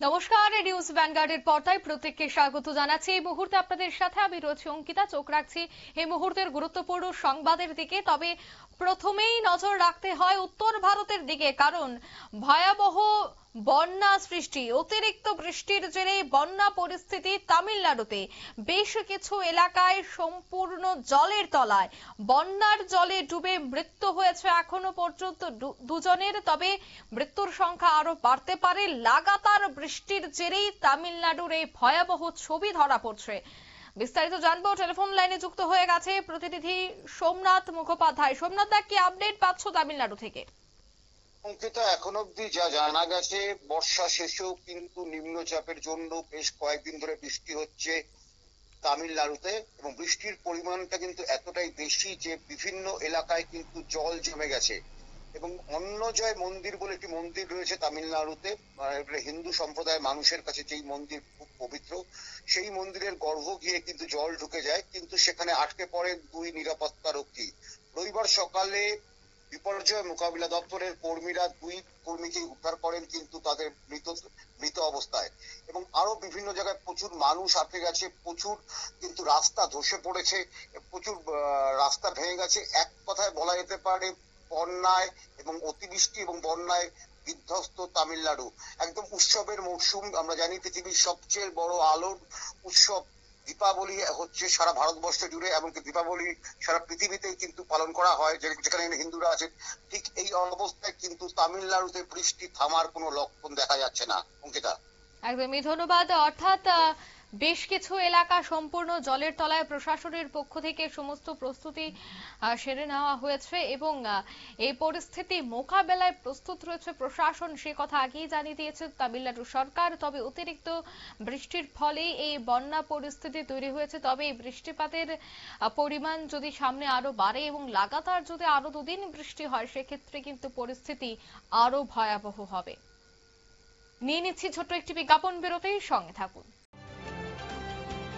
নমস্কার নিউজ ভ্যানগার্ডের পর্দায় প্রত্যেককে স্বাগত জানাচ্ছি। এই মুহূর্তে আপনাদের সাথে আমি রয়েছি অঙ্কিতা, চোখ রাখছি এই মুহূর্তের গুরুত্বপূর্ণ সংবাদের দিকে। তবে প্রথমেই নজর রাখতে হয় উত্তর ভারতের দিকে, কারণ ভয়াবহ বন্যা সৃষ্টি। অতিরিক্ত বৃষ্টির জেরে বন্যা পরিস্থিতি তামিলনাড়ুতে। বেশ কিছু এলাকায় সম্পূর্ণ জলের তলায়। বন্যার জলে ডুবে মৃত্যু হয়েছে এখনও পর্যন্ত দুজনের। তবে মৃত্যুর সংখ্যা আরও বাড়তে পারে। লাগাতার বৃষ্টির জেরেই তামিলনাড়ুর এই ভয়াবহ ছবি ধরা পড়ছে। বিস্তারিত জানব। টেলিফোন লাইনে যুক্ত হয়ে গেছে প্রতিনিধি সোমনাথ মুখোপাধ্যায়। সোমনাথ দা, কি আপডেট পাচ্ছ তামিলনাড়ু থেকে? অঙ্কিতা এখন অব্দি যা জানা গেছে বর্ষা শেষেও কিন্তু নিম্নচাপের জন্য বেশ কয়েকদিন ধরে বৃষ্টি হচ্ছে তামিলনাড়ুতে এবং বৃষ্টির পরিমাণটা কিন্তু এতটাই বেশি যে বিভিন্ন এলাকায় কিন্তু জল জমে গেছে। এবং অন্নজয় মন্দির বলে একটি মন্দির রয়েছে তামিলনাড়ুতে আহ, হিন্দু সম্প্রদায়ের মানুষের কাছে যেই মন্দির খুব পবিত্র সেই মন্দিরের গর্ভ গিয়ে কিন্তু জল ঢুকে যায় কিন্তু সেখানে আটকে পড়ে দুই নিরাপত্তা রক্ষী রবিবার সকালে বিপর্যয় মোকাবিলা দপ্তরের কর্মীরা দুই কর্মীকে উদ্ধার করেন কিন্তু তাদের মৃত মৃত অবস্থায়। এবং আরও বিভিন্ন জায়গায় প্রচুর মানুষ আটকে গেছে, প্রচুর কিন্তু রাস্তা ধসে পড়েছে, প্রচুর রাস্তা ভেঙে গেছে। এক কথায় বলা যেতে পারে, বন্যায় এবং অতিবৃষ্টি এবং বন্যায় বিধ্বস্ত তামিলনাড়ু। একদম উৎসবের মরশুম, আমরা জানি পৃথিবীর সবচেয়ে বড় আলোর উৎসব দীপাবলি হচ্ছে সারা ভারতবর্ষ জুড়ে এমনকি দীপাবলি সারা পৃথিবীতেই কিন্তু পালন করা হয় যেখানে হিন্দুরা আছেন, ঠিক এই অবস্থায় কিন্তু তামিলনাড়ুতে বৃষ্টি থামার কোনো লক্ষণ দেখা যাচ্ছে না। অঙ্কিতা। একদমই ধন্যবাদ। অর্থাৎ বেশ কিছু এলাকা সম্পূর্ণ জলের তলায় প্রশাসনের পক্ষ থেকে সমস্ত প্রস্তুতি সেরে নেওয়া হয়েছে এবং এই পরিস্থিতি মোকাবেলায় প্রস্তুত রয়েছে প্রশাসন। সে কথা আগেই জানিয়ে দিয়েছে তামিলনাড়ু সরকার। তবে অতিরিক্ত বৃষ্টির ফলে এই বন্যা পরিস্থিতি তৈরি হয়েছে। তবে এই বৃষ্টিপাতের পরিমাণ যদি সামনে আরও বাড়ে এবং লাগাতার যদি আরও দুদিন বৃষ্টি হয়, সেক্ষেত্রে কিন্তু পরিস্থিতি আরও ভয়াবহ হবে। নিয়ে নিচ্ছি ছোট্ট একটি বিজ্ঞাপন বিরতির সঙ্গে থাকুন।